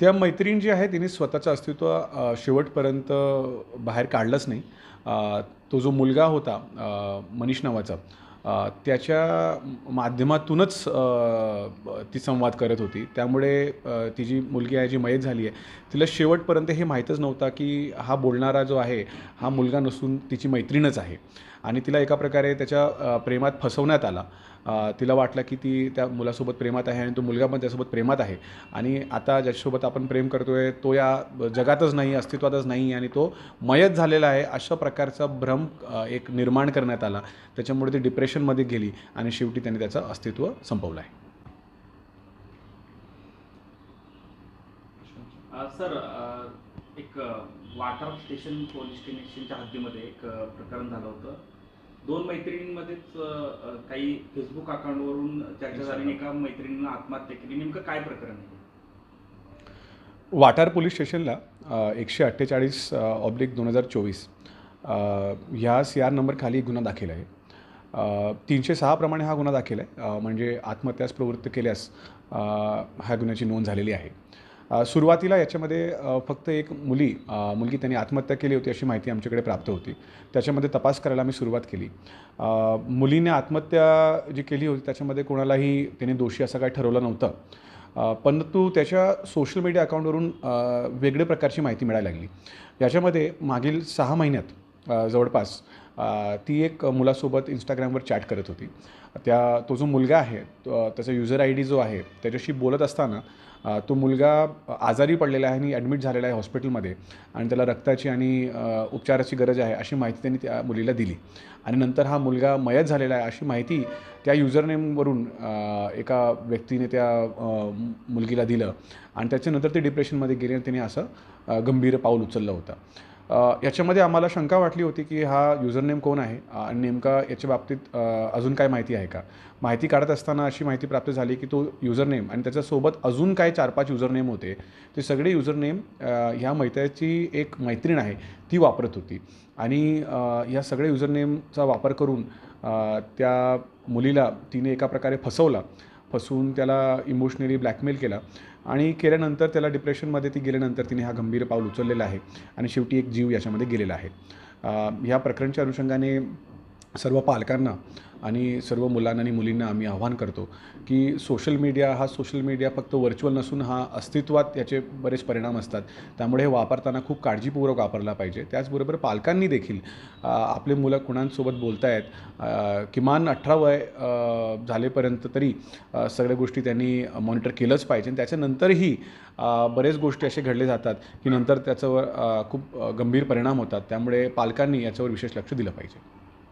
त्या मैत्रीण जी आहे तिने स्वतःचं अस्तित्व शेवटपर्यंत बाहेर काढलंच नाही. तो जो मुलगा होता मनीष नावाचा त्याच्या माध्यमातूनच ती संवाद करत होती. त्यामुळे ती जी मुलगी आहे जी मयत झाली आहे तिला शेवटपर्यंत हे माहीतच नव्हता की हा बोलणारा जो आहे हा मुलगा नसून तिची मैत्रीणच आहे. आणि तिला एका प्रकारे त्याच्या प्रेमात फसवण्यात आला. तिला वाटलं की ती त्या मुलासोबत प्रेमात आहे आणि तो मुलगा पण त्यासोबत प्रेमात आहे. आणि आता ज्याच्यासोबत आपण प्रेम करतोय तो या जगातच नाही अस्तित्वातच नाही आणि तो मयत झालेला आहे अशा प्रकारचा भ्रम एक निर्माण करण्यात आला. त्याच्यामुळे ती डिप्रेशनमध्ये गेली आणि शेवटी त्याने त्याचं अस्तित्व संपवलं आहे. सर एक वाटर स्टेशन पोलीस स्टेशनच्या हद्दीमध्ये एक प्रकरण झालं होतं. दोन मैत्रिणींमध्येच काही फेसबुक अकाउंटवरून चर्चा झाली एका मैत्रिणीनं आत्महत्या केली. नेमकं काय प्रकरण आहे? वाटार पोलीस स्टेशनला एकशे अठ्ठेचाळीस ऑब्लिक दोन हजार चोवीस ह्या सी आर नंबरखाली गुन्हा दाखल आहे. तीनशे सहाप्रमाणे हा गुन्हा दाखल आहे. म्हणजे आत्महत्यास प्रवृत्त केल्यास ह्या गुन्ह्याची नोंद झालेली आहे. सुरुवातीला याच्यामध्ये फक्त एक मुली मुलगी त्यांनी आत्महत्या केली होती अशी माहिती आमच्याकडे प्राप्त होती. त्याच्यामध्ये तपास करायला आम्ही सुरुवात केली. मुलीने आत्महत्या जी केली होती त्याच्यामध्ये कोणालाही त्याने दोषी असं काही ठरवलं नव्हतं. परंतु त्याच्या सोशल मीडिया अकाउंटवरून वेगळ्या प्रकारची माहिती मिळायला लागली. याच्यामध्ये मागील सहा महिन्यात जवळपास ती एक मुलासोबत इंस्टाग्रामवर चॅट करत होती. त्या तो जो मुलगा आहे तो त्याचा युजर आय डी जो आहे त्याच्याशी बोलत असताना तो मुलगा आजारी पडलेला आहे आणि ॲडमिट झालेला आहे हॉस्पिटलमध्ये आणि त्याला रक्ताची आणि उपचाराची गरज आहे अशी माहिती त्यांनी त्या मुलीला दिली. आणि नंतर हा मुलगा मयत झालेला आहे अशी माहिती त्या युजरनेमवरून एका व्यक्तीने त्या मुलगीला दिलं आणि त्याच्यानंतर ते डिप्रेशनमध्ये गेले आणि त्याने असं गंभीर पाऊल उचललं होतं. याच्यामध्ये आम्हाला शंका वाटली होती की हा युजरनेम कोण आहे? आणि नेमका याच्या बाबतीत अजून काय माहिती आहे का? माहिती काढत असताना अशी माहिती प्राप्त झाली की तो युजरनेम आणि त्याच्यासोबत अजून काय चार पाच युजरनेम होते ते सगळे युजरनेम ह्या मैत्र्याची एक मैत्रीण आहे ती वापरत होती. आणि ह्या सगळ्या युजरनेमचा वापर करून त्या मुलीला तिने एका प्रकारे फसवला. फसवून त्याला इमोशनली ब्लॅकमेल केला आणि केल्यानंतर त्याला डिप्रेशनमध्ये ती गेल्यानंतर तिने हा गंभीर पाऊल उचललेला आहे. आणि शेवटी एक जीव याच्यामध्ये गेलेला आहे. ह्या प्रकरणच्या अनुषंगाने सर्व पालकांना आणि सर्व मुलांना आणि मुलींना आम्ही आव्हान करतो की सोशल मीडिया हा सोशल मीडिया फक्त व्हर्च्युअल नसून हा अस्तित्वात याचे बरेच परिणाम असतात. त्यामुळे हे वापरताना खूप काळजीपूर्वक वापरला पाहिजे. त्याचबरोबर पालकांनी देखील आपले मुलं कुणांसोबत बोलतायत किमान अठरा वय झालेपर्यंत तरी सगळ्या गोष्टी त्यांनी मॉनिटर केलंच पाहिजे. आणि त्याच्यानंतरही बरेच गोष्टी असे घडले जातात की नंतर त्याच्यावर खूप गंभीर परिणाम होतात. त्यामुळे पालकांनी याच्यावर विशेष लक्ष दिलं पाहिजे.